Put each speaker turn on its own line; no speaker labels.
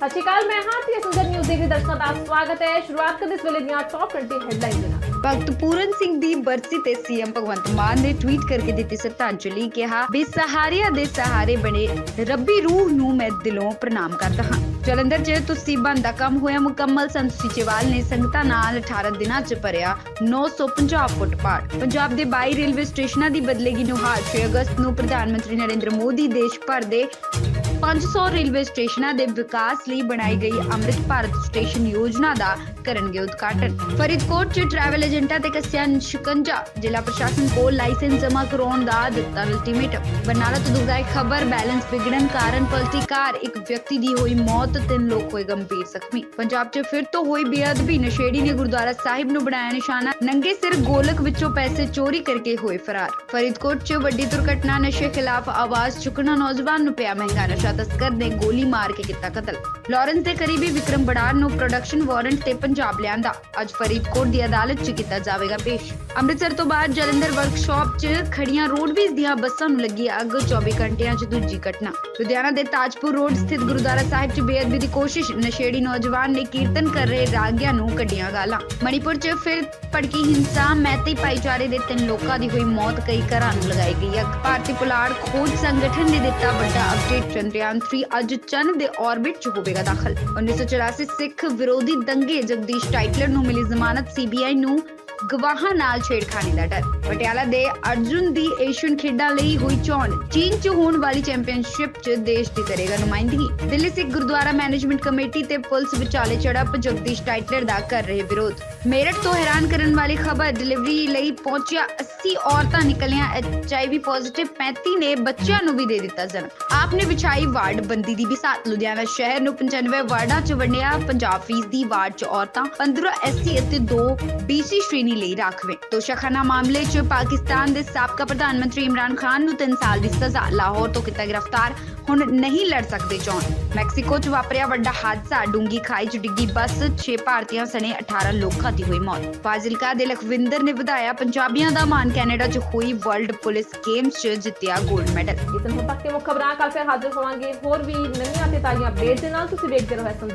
ਸਤਿ ਸ਼੍ਰੀ ਅਕਾਲ, ਮੈਂ ਹਾਂ ਤੇ ਸੁੰਦਰ ਨਿਊਜ਼ ਦੇ ਦਰਸ਼ਕਾਂ ਦਾ ਸਵਾਗਤ ਹੈ। ਸ਼ੁਰੂਆਤ ਕਰਦੇ ਇਸ ਵੇਲੇ ਦੀਆਂ ਟੌਪ 20 ਹੈਡਲਾਈਨਸ ਦੇ ਨਾਲ।
ਭਗਤ ਪੂਰਨ ਸਿੰਘ ਦੀ ਬਰਸੀ ਤੇ ਸੀਐਮ ਭਗਵੰਤ ਮਾਨ ਨੇ ਟਵੀਟ ਕਰਕੇ ਦਿੱਤੀ ਸ਼ਰਧਾਂਜਲੀ, ਕਿਹਾ ਬੇਸਹਾਰਿਆਂ ਦੇ ਸਹਾਰੇ ਬਣੇ ਰੱਬੀ ਰੂਹ ਨੂੰ ਮੈਂ ਦਿਲੋਂ ਪ੍ਰਣਾਮ ਕਰਦਾ ਹਾਂ। ਜਲੰਧਰ 'ਚ ਤੁਸੀਬਾਂ ਦਾ ਕੰਮ ਹੋਇਆ ਮੁਕੰਮਲ। ਸੰਤ ਸੀਚੇਵਾਲ ਨੇ ਸੰਗਤਾਂ ਨਾਲ 18 ਦਿਨਾਂ 'ਚ ਭਰਿਆ 950 ਫੁੱਟ ਪਾੜ। ਪੰਜਾਬ ਦੇ 22 ਰੇਲਵੇ ਸਟੇਸ਼ਨਾਂ ਦੀ ਬਦਲੇਗੀ ਨੁਹਾਰ। 6 ਅਗਸਤ ਨੂੰ ਪ੍ਰਧਾਨ ਮੰਤਰੀ ਨਰਿੰਦਰ ਮੋਦੀ ਦੇਸ਼ ਭਰ ਦੇ 500 ਰੇਲਵੇ ਸਟੇਸ਼ਨਾਂ ਦੇ ਵਿਕਾਸ ਲਈ ਬਣਾਈ ਗਈ ਅੰਮ੍ਰਿਤ ਭਾਰਤ ਸਟੇਸ਼ਨ ਯੋਜਨਾ ਦਾ ਕਰਨਗੇ ਉਦਘਾਟਨ। ਫਰੀਦਕੋਟ 'ਚ ਟਰੈਵਲ ਏਜੰਟਾਂ ਤੇ ਕੱਸਿਆ ਸ਼ਿਕੰਜਾ ਜ਼ਿਲ੍ਹਾ ਪ੍ਰਸ਼ਾਸਨ ਕੋਲ ਲਾਇਸੈਂਸ ਜਮ੍ਹਾਂ ਕਰਾਉਣ ਦਾ ਦਿੱਤਾ ਅਲਟੀਮੇਟਮ ਬਰਨਾਲਾ ਤੋਂ ਦੁਗਾਈ ਖਬਰ ਬੈਲੈਂਸ ਵਿਗੜਨ ਕਾਰਨ ਪਲਟੀ ਕਾਰ। ਇੱਕ ਵਿਅਕਤੀ ਦੀ ਹੋਈ ਮੌਤ, ਤਿੰਨ ਲੋਕ ਹੋਏ ਗੰਭੀਰ ਜ਼ਖਮੀ। ਪੰਜਾਬ 'ਚ ਫਿਰ ਤੋਂ ਹੋਈ ਬੇਅਦਬੀ। ਨਸ਼ੇੜੀ ਨੇ ਗੁਰਦੁਆਰਾ ਸਾਹਿਬ ਨੂੰ ਬਣਾਇਆ ਨਿਸ਼ਾਨਾ। ਨੰਗੇ ਸਿਰ ਗੋਲਕ ਵਿੱਚੋਂ ਪੈਸੇ ਚੋਰੀ ਕਰਕੇ ਹੋਏ ਫਰਾਰ। ਫਰੀਦਕੋਟ 'ਚ ਵੱਡੀ ਦੁਰਘਟਨਾ। ਨਸ਼ੇ ਖਿਲਾਫ ਆਵਾਜ਼ ਚੁੱਕਣਾ ਨੌਜਵਾਨ ਨੂੰ ਪਿਆ ਮਹਿੰਗਾ ਨਸ਼ਾ। ਤਸਕਰ ਨੇ ਗੋਲੀ ਮਾਰ ਕੇ ਕੀਤਾ ਕਤਲ। ਲਾਰੈਂਸ ਦੇ ਕਰੀਬੀ ਵਿਕਰਮ ਬੜਾਰ ਨੂੰ ਪ੍ਰੋਡਕਸ਼ਨ ਵਾਰੰਟ ਤੇ ਪੰਜਾਬ ਲਿਆਂਦਾ। ਅੱਜ ਫਰੀਦਕੋਟ ਦੀ ਅਦਾਲਤ 'ਚ ਕੀਤਾ ਜਾਵੇਗਾ ਪੇਸ਼। ਅੰਮ੍ਰਿਤਸਰ ਤੋਂ ਬਾਅਦ ਜਲੰਧਰ ਵਰਕਸ਼ਾਪ 'ਚ ਖੜੀਆਂ ਰੋਡਵੇਜ਼ ਦੀਆਂ ਬੱਸਾਂ ਨੂੰ ਲੱਗੀ ਅੱਗ। 24 ਘੰਟਿਆਂ 'ਚ ਦੂਜੀ ਘਟਨਾ। ਲੁਧਿਆਣਾ ਦੇ ਤਾਜਪੁਰ ਰੋਡ ਸਥਿਤ ਗੁਰਦੁਆਰਾ ਸਾਹਿਬ 'ਚ ਬੇਅਦਬੀ ਦੀ ਕੋਸ਼ਿਸ਼। ਨਸ਼ੇੜੀ ਨੌਜਵਾਨ ਨੇ ਕੀਰਤਨ ਕਰ ਰਹੇ ਰਾਗਿਆਂ ਨੂੰ ਕੱਢੀਆਂ ਗਾਲਾਂ। ਮਣੀਪੁਰ 'ਚ ਫਿਰ ਭੜਕੀ ਹਿੰਸਾ, ਮੈਤੀ ਭਾਈਚਾਰੇ ਦੇ ਤਿੰਨ ਲੋਕਾਂ ਦੀ ਹੋਈ ਮੌਤ। ਕਈ ਘਰਾਂ ਨੂੰ ਲਗਾਈ ਗਈ ਅੱਗ। ਭਾਰਤੀ ਪੁਲਾੜ ਖੋਜ ਸੰਗਠਨ ਨੇ ਦਿੱਤਾ ਵੱਡਾ ਅਪਡੇਟ ਚੰਦਰਯਾਨ 3 ਅੱਜ ਚੰਨ ਦੇ ਆਰਬਿਟ 'ਚ ਹੋਵੇਗਾ। ਦਾਖਲ। 1984 ਸਿੱਖ ਵਿਰੋਧੀ ਦੰਗੇ ਜਗਦੀਸ਼ ਟਾਈਟਲਰ ਨੂੰ ਮਿਲੀ ਜ਼ਮਾਨਤ। ਸੀਬੀਆਈ ਨੂੰ ਗਵਾਹਾਂ ਨਾਲ ਛੇੜਖਾਨੀ ਦਾ ਡਰ। ਪਟਿਆਲਾ ਦੇ ਅਰਜੁਨ ਦੀ ਏਸ਼ੀਅਨ ਖੇਡਾਂ ਲਈ ਹੋਈ ਚੋਣ, ਚੀਨ 'ਚ ਹੋਣ ਵਾਲੀ ਚੈਂਪੀਅਨਸ਼ਿਪ 'ਚ ਦੇਸ਼ ਦੀ ਕਰੇਗਾ ਨੁਮਾਇੰਦਗੀ। ਦਿੱਲੀ ਸਿੱਖ ਗੁਰਦੁਆਰਾ ਮੈਨੇਜਮੈਂਟ ਕਮੇਟੀ ਤੇ ਪੁਲਿਸ ਵਿਚਾਲੇ ਝੜਪ ਜਗਦੀਸ਼ ਟਾਈਟਲਰ ਦਾ ਕਰ ਰਹੇ ਵਿਰੋਧ। ਮੇਰਠ ਤੋਂ ਹੈਰਾਨ ਕਰਨ ਵਾਲੀ ਖਬਰ, ਡਿਲੀਵਰੀ ਲਈ ਪਹੁੰਚਿਆ 80 ਔਰਤਾਂ ਨਿਕਲੀਆਂ ਐਚਆਈਵੀ ਪੋਜ਼ਿਟਿਵ 35 ਨੇ ਬੱਚਿਆਂ ਨੂੰ ਵੀ ਦੇ ਦਿੱਤਾ ਜਨਮ। ਆਪ ਨੇ ਵਿਛਾਈ ਵਾਰਡ ਬੰਦੀ ਦੀ ਵੀ ਵਿਸਾਤ ਲੁਧਿਆਣਾ ਸ਼ਹਿਰ ਨੂੰ 95 ਵਾਰਡਾਂ 'ਚ ਵੰਡਿਆ 50 ਫੀਸਦੀ ਵਾਰਡ 'ਚ ਔਰਤਾਂ 15 ਐਸਸੀ ਅਤੇ 2 ਬੀਸੀ ਸ਼੍ਰੇਣੀ ਲਈ ਰਾਖਵੇਂ। ਤੋਸ਼ਾਖਾਨਾ ਮਾਮਲੇ 'ਚ ਪਾਕਿਸਤਾਨ ਦੇ ਸਾਬਕਾ ਪ੍ਰਧਾਨ ਮੰਤਰੀ ਇਮਰਾਨ ਖਾਨ ਨੂੰ 3 ਸਾਲ ਦੀ ਸਜ਼ਾ, ਲਾਹੌਰ ਤੋਂ ਕੀਤਾ ਗ੍ਰਿਫਤਾਰ। ਹੁਣ ਨਹੀਂ ਲੜ ਸਕਦੇ ਚੋਣ। ਮੈਕਸੀਕੋ 'ਚ ਵਾਪਰਿਆ ਵੱਡਾ ਹਾਦਸਾ ਡੂੰਗੀ ਖਾਈ 'ਚ ਡਿੱਗੀ ਬੱਸ 6 ਭਾਰਤੀਆਂ ਸਣੇ 18 ਲੋਕਾਂ ਦੀ ਹੋਈ ਮੌਤ। ਫਾਜ਼ਿਲਕਾ ਦੇ ਲਖਵਿੰਦਰ ਨੇ ਵਧਾਇਆ, ਪੰਜਾਬੀਆਂ ਦਾ ਮਾਨ ਕੈਨੇਡਾ 'ਚ ਹੋਈ ਵਰਲਡ ਪੁਲਿਸ ਗੇਮਸ 'ਚ ਜਿੱਤਿਆ ਗੋਲਡ ਮੈਡਲ
ਇਸ ਨੂੰ ਤੱਕ ਤੇ ਮੁੱਖ ਖਬਰਾਂ ਕੱਲ ਫਿਰ ਹਾਜ਼ਰ ਹੋਵਾਂਗੇ ਹੋਰ ਵੀ ਨਵੀਆਂ ਤੇ ਤਾਜ਼ੀਆਂ ਅਪਡੇਟਸ ਦੇ ਨਾਲ। ਤੁਸੀਂ ਵੇਖਦੇ ਰਹੋ ਐਸਐਮ